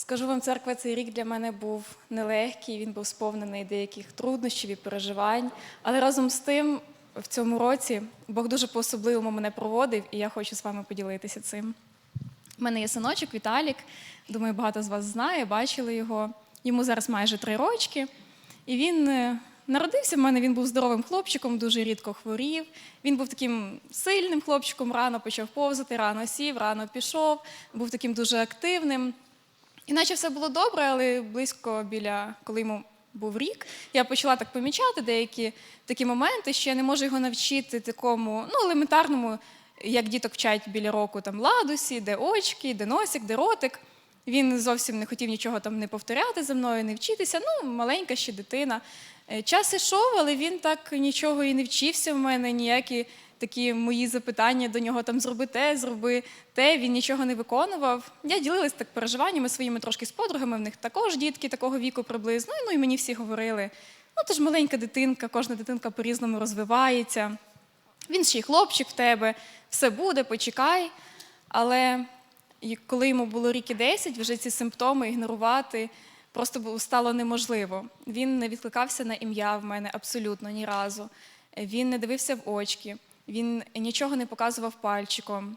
Скажу вам, церква цей рік для мене був нелегкий, він був сповнений деяких труднощів і переживань. Але разом з тим, в цьому році Бог дуже по-особливому мене проводив, і я хочу з вами поділитися цим. У мене є синочок Віталік. Думаю, багато з вас знає, бачили його. Йому зараз майже три рочки. І він е, народився в мене, він був здоровим хлопчиком, дуже рідко хворів. Він був таким сильним хлопчиком, рано почав повзати, рано сів, рано пішов, був таким дуже активним. Іначе все було добре, але близько біля, коли йому був рік, я почала так помічати деякі такі моменти, що я не можу його навчити такому ну, елементарному, як діток вчать біля року, там ладусі, де очки, де носик, де ротик. Він зовсім не хотів нічого там не повторяти за мною, не вчитися. Ну, маленька ще дитина. Е, Час ішов, але він так нічого і не вчився в мене, ніякі такі мої запитання до нього там зроби те, зроби те. Він нічого не виконував. Я ділилась так переживаннями своїми трошки з подругами. В них також дітки такого віку приблизно. Ну і мені всі говорили: ну ти ж маленька дитинка, кожна дитинка по-різному розвивається. Він ще й хлопчик в тебе, все буде, почекай. Але коли йому було рік і 10, вже ці симптоми ігнорувати просто стало неможливо. Він не відкликався на ім'я в мене абсолютно ні разу. Він не дивився в очки, він нічого не показував пальчиком.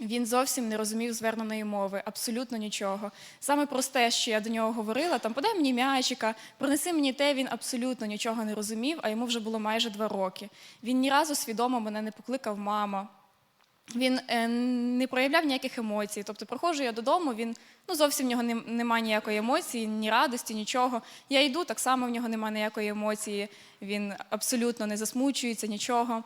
Він зовсім не розумів зверненої мови, абсолютно нічого. Саме просте, що я до нього говорила, там подай мені м'ячика, принеси мені те, він абсолютно нічого не розумів, а йому вже було майже два роки. Він ні разу свідомо мене не покликав мама. Він е, не проявляв ніяких емоцій. Тобто, приходжу я додому, він ну зовсім в нього нем- немає ніякої емоції, ні радості, нічого. Я йду, так само в нього немає ніякої емоції. Він абсолютно не засмучується, нічого.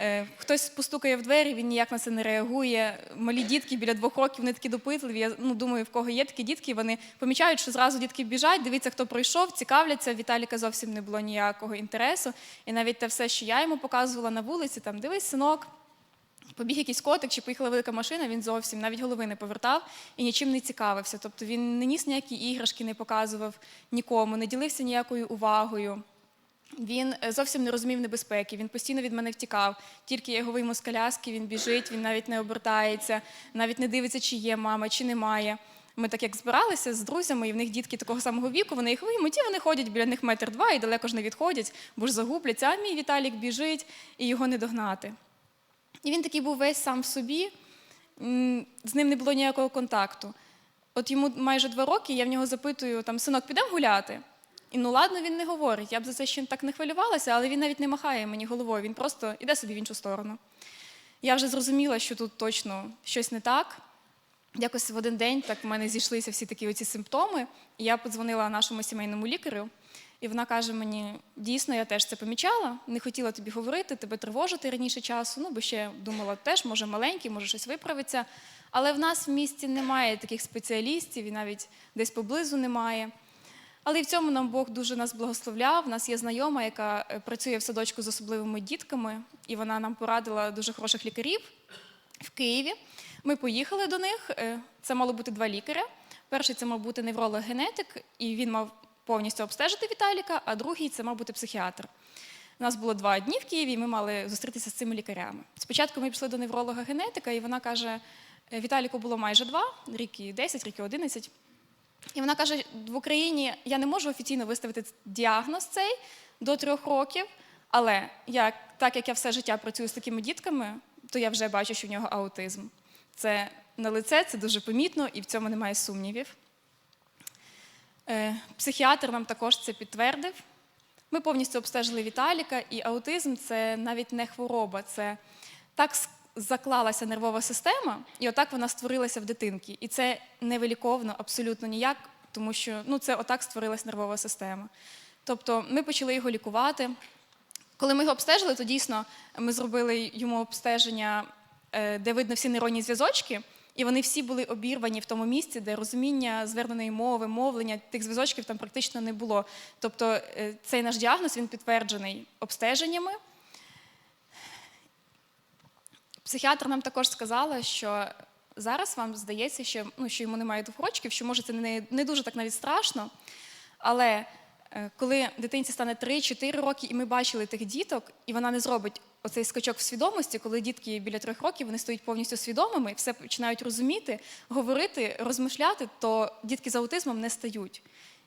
Е, Хтось постукає в двері, він ніяк на це не реагує. Малі дітки біля двох років, вони такі допитливі. Я ну, думаю, в кого є такі дітки, вони помічають, що зразу дітки біжать, дивіться, хто пройшов, цікавляться. Віталіка зовсім не було ніякого інтересу. І навіть те все, що я йому показувала на вулиці, там дивись, синок, Побіг якийсь котик чи поїхала велика машина, він зовсім навіть голови не повертав і нічим не цікавився. Тобто він не ніс ніякі іграшки, не показував нікому, не ділився ніякою увагою. Він е, зовсім не розумів небезпеки, він постійно від мене втікав. Тільки я його вийму з коляски, він біжить, він навіть не обертається, навіть не дивиться, чи є мама, чи немає. Ми так як збиралися з друзями, і в них дітки такого самого віку, вони їх виймуть, і вони ходять біля них метр два і далеко ж не відходять, бо ж загубляться, а мій Віталік біжить і його не догнати. І він такий був весь сам в собі, з ним не було ніякого контакту. От йому майже два роки, я в нього запитую, там, синок, підемо гуляти? І ну ладно, він не говорить. Я б за це ще так не хвилювалася, але він навіть не махає мені головою, він просто іде собі в іншу сторону. Я вже зрозуміла, що тут точно щось не так. Якось в один день так в мене зійшлися всі такі оці симптоми, і я подзвонила нашому сімейному лікарю, і вона каже мені: дійсно, я теж це помічала, не хотіла тобі говорити, тебе тривожити раніше часу. Ну, бо ще думала, теж може маленький, може щось виправиться. Але в нас в місті немає таких спеціалістів, і навіть десь поблизу немає. Але і в цьому нам Бог дуже нас благословляв. У нас є знайома, яка е, працює в садочку з особливими дітками, і вона нам порадила дуже хороших лікарів в Києві. Ми поїхали до них. Е, Це мало бути два лікаря. Перший це мав бути невролог-генетик, і він мав повністю обстежити Віталіка, а другий це мав бути психіатр. У нас було два дні в Києві, і ми мали зустрітися з цими лікарями. Спочатку ми пішли до невролога-генетика, і вона каже: «Е, Віталіку було майже два, рік і 10, рік і 11. І вона каже: в Україні я не можу офіційно виставити діагноз цей до трьох років, але я, так як я все життя працюю з такими дітками, то я вже бачу, що в нього аутизм. Це на лице, це дуже помітно, і в цьому немає сумнівів. Е, Психіатр нам також це підтвердив. Ми повністю обстежили Віталіка, і аутизм це навіть не хвороба, це так заклалася нервова система, і отак вона створилася в дитинки. І це не виліковно абсолютно ніяк, тому що ну, це отак створилась нервова система. Тобто ми почали його лікувати. Коли ми його обстежили, то дійсно ми зробили йому обстеження, е, де видно всі нейронні зв'язочки, і вони всі були обірвані в тому місці, де розуміння зверненої мови, мовлення, тих зв'язочків там практично не було. Тобто е, цей наш діагноз він підтверджений обстеженнями. Психіатр нам також сказала, що зараз вам здається, що, ну, що йому немає двох рочків, що може це не, не дуже так навіть страшно. Але е, коли дитинці стане 3-4 роки, і ми бачили тих діток, і вона не зробить оцей скачок в свідомості, коли дітки біля трьох років вони стають повністю свідомими, все починають розуміти, говорити, розмишляти, то дітки з аутизмом не стають.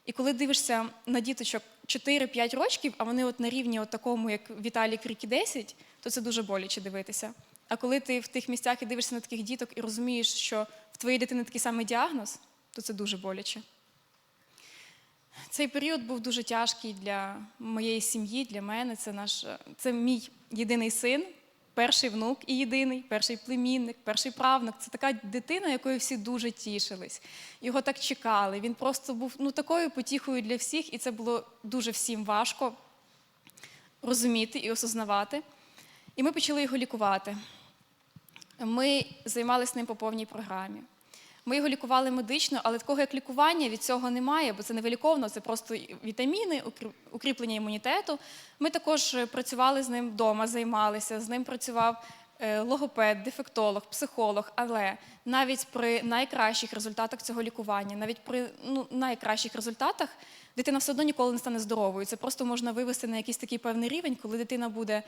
І коли дивишся на діточок 4-5 років, а вони от на рівні от такому, як Віталій Крікі 10, то це дуже боляче дивитися. А коли ти в тих місцях і дивишся на таких діток і розумієш, що в твоїй дитини такий самий діагноз, то це дуже боляче. Цей період був дуже тяжкий для моєї сім'ї, для мене. Це наш це мій єдиний син, перший внук і єдиний, перший племінник, перший правнук. Це така дитина, якою всі дуже тішились. Його так чекали. Він просто був ну, такою потіхою для всіх, і це було дуже всім важко розуміти і осознавати. І ми почали його лікувати. Ми займалися ним по повній програмі. Ми його лікували медично, але такого як лікування від цього немає, бо це не виліковно, це просто вітаміни, укріплення імунітету. Ми також е, працювали з ним вдома, займалися. З ним працював е, логопед, дефектолог, психолог. Але навіть при найкращих результатах цього лікування, навіть при ну, найкращих результатах, дитина все одно ніколи не стане здоровою. Це просто можна вивести на якийсь такий певний рівень, коли дитина буде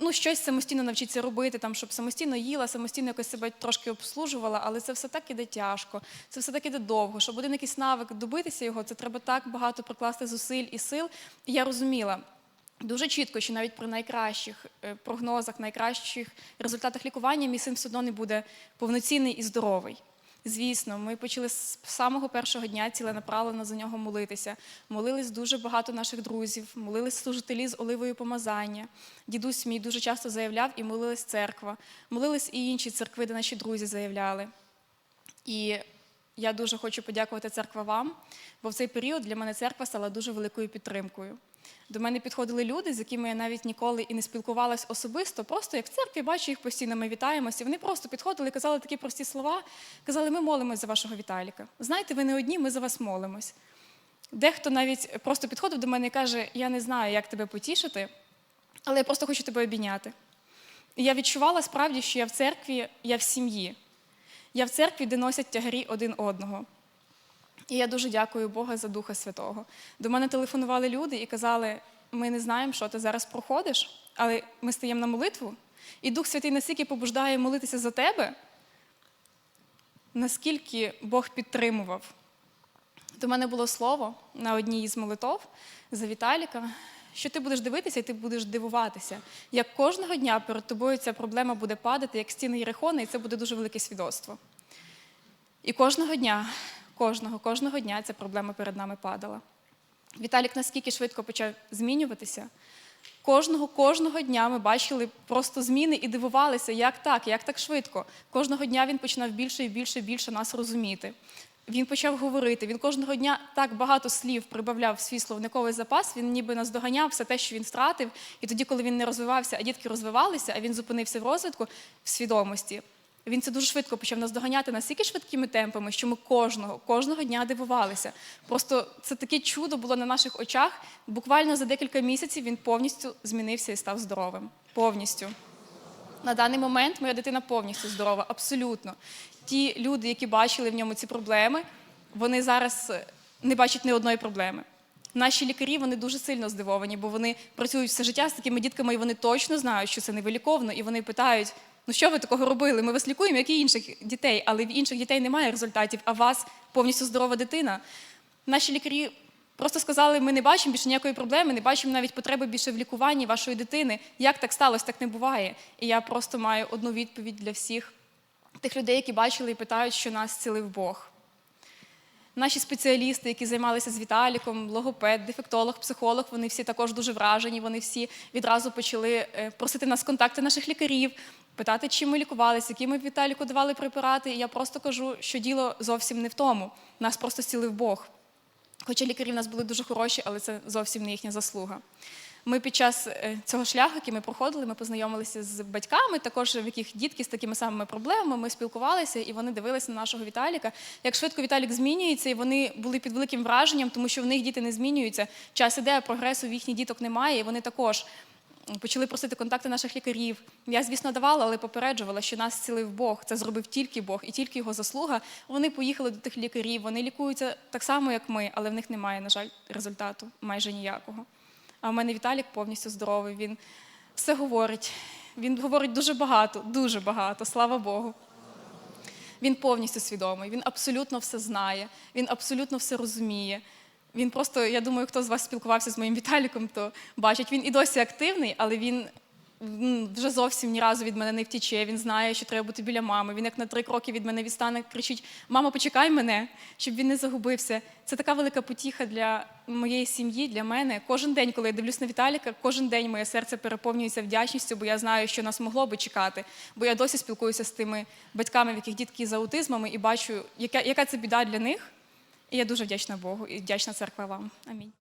ну, щось самостійно навчиться робити, там, щоб самостійно їла, самостійно якось себе трошки обслужувала, але це все так іде тяжко, це все так іде довго. Щоб один якийсь навик добитися його, це треба так багато прикласти зусиль і сил. І я розуміла. Дуже чітко, що навіть при найкращих е, прогнозах, найкращих результатах лікування мій син все одно не буде повноцінний і здоровий. Звісно, ми почали з самого першого дня ціленаправленно за нього молитися. Молились дуже багато наших друзів, молились служителі з оливою помазання. Дідусь мій дуже часто заявляв і молилась церква. Молились і інші церкви, де наші друзі заявляли. І я дуже хочу подякувати церква вам, бо в цей період для мене церква стала дуже великою підтримкою. До мене підходили люди, з якими я навіть ніколи і не спілкувалась особисто, просто як в церкві, бачу їх постійно, ми вітаємося. Вони просто підходили казали такі прості слова. Казали, ми молимось за вашого Віталіка. Знаєте, ви не одні, ми за вас молимось. Дехто навіть просто підходив до мене і каже: Я не знаю, як тебе потішити, але я просто хочу тебе обійняти. І я відчувала справді, що я в церкві, я в сім'ї. Я в церкві, де носять тягарі один одного. І я дуже дякую Бога за Духа Святого. До мене телефонували люди і казали: ми не знаємо, що ти зараз проходиш, але ми стаємо на молитву, і Дух Святий настільки побуждає молитися за тебе, наскільки Бог підтримував. До мене було слово на одній із молитов за Віталіка, що ти будеш дивитися і ти будеш дивуватися, як кожного дня перед тобою ця проблема буде падати, як стіни Єрихона, і це буде дуже велике свідоцтво. І кожного дня, кожного, кожного дня ця проблема перед нами падала. Віталік наскільки швидко почав змінюватися. Кожного, кожного дня ми бачили просто зміни і дивувалися, як так, як так швидко. Кожного дня він починав більше і більше і більше нас розуміти. Він почав говорити. Він кожного дня так багато слів прибавляв в свій словниковий запас. Він ніби наздоганяв все те, що він втратив. І тоді, коли він не розвивався, а дітки розвивалися, а він зупинився в розвитку в свідомості. Він це дуже швидко почав наздоганяти настільки швидкими темпами, що ми кожного, кожного дня дивувалися. Просто це таке чудо було на наших очах. Буквально за декілька місяців він повністю змінився і став здоровим. Повністю. На даний момент моя дитина повністю здорова, абсолютно. Ті люди, які бачили в ньому ці проблеми, вони зараз е, не бачать ні одної проблеми. Наші лікарі вони дуже сильно здивовані, бо вони працюють все життя з такими дітками, і вони точно знають, що це невиліковно, і вони питають: ну що ви такого робили? Ми вас лікуємо, як і інших дітей, але в інших дітей немає результатів, а вас повністю здорова дитина. Наші лікарі просто сказали: ми не бачимо більше ніякої проблеми, не бачимо навіть потреби більше в лікуванні вашої дитини. Як так сталося? Так не буває. І я просто маю одну відповідь для всіх тих людей, які бачили і питають, що нас цілив Бог. Наші спеціалісти, які займалися з Віталіком, логопед, дефектолог, психолог, вони всі також дуже вражені. Вони всі відразу почали е, просити нас контакти наших лікарів, питати, чим ми лікувалися, які ми Віталіку давали препарати. І я просто кажу, що діло зовсім не в тому. Нас просто зцілив Бог. Хоча лікарі в нас були дуже хороші, але це зовсім не їхня заслуга. Ми під час е, цього шляху, який ми проходили, ми познайомилися з батьками, також в яких дітки з такими самими проблемами. Ми спілкувалися, і вони дивилися на нашого Віталіка. Як швидко Віталік змінюється, і вони були під великим враженням, тому що в них діти не змінюються. Час іде, прогресу в їхніх діток немає, і вони також почали просити контакти наших лікарів. Я, звісно, давала, але попереджувала, що нас зцілив Бог. Це зробив тільки Бог і тільки його заслуга. Вони поїхали до тих лікарів, вони лікуються так само, як ми, але в них немає, на жаль, результату майже ніякого. А в мене Віталік повністю здоровий. Він все говорить. Він говорить дуже багато, дуже багато, слава Богу. Він повністю свідомий, він абсолютно все знає, він абсолютно все розуміє. Він просто, я думаю, хто з вас спілкувався з моїм Віталіком, то бачить, він і досі активний, але він вже зовсім ні разу від мене не втіче. Він знає, що треба бути біля мами. Він як на три кроки від мене відстане, кричить: Мамо, почекай мене, щоб він не загубився. Це така велика потіха для моєї сім'ї, для мене. Кожен день, коли я дивлюсь на Віталіка, кожен день моє серце переповнюється вдячністю, бо я знаю, що нас могло би чекати. Бо я досі спілкуюся з тими батьками, в яких дітки з аутизмами, і бачу, яка, яка це біда для них. Я дуже вдячна Богу і вдячна церква вам. Амінь.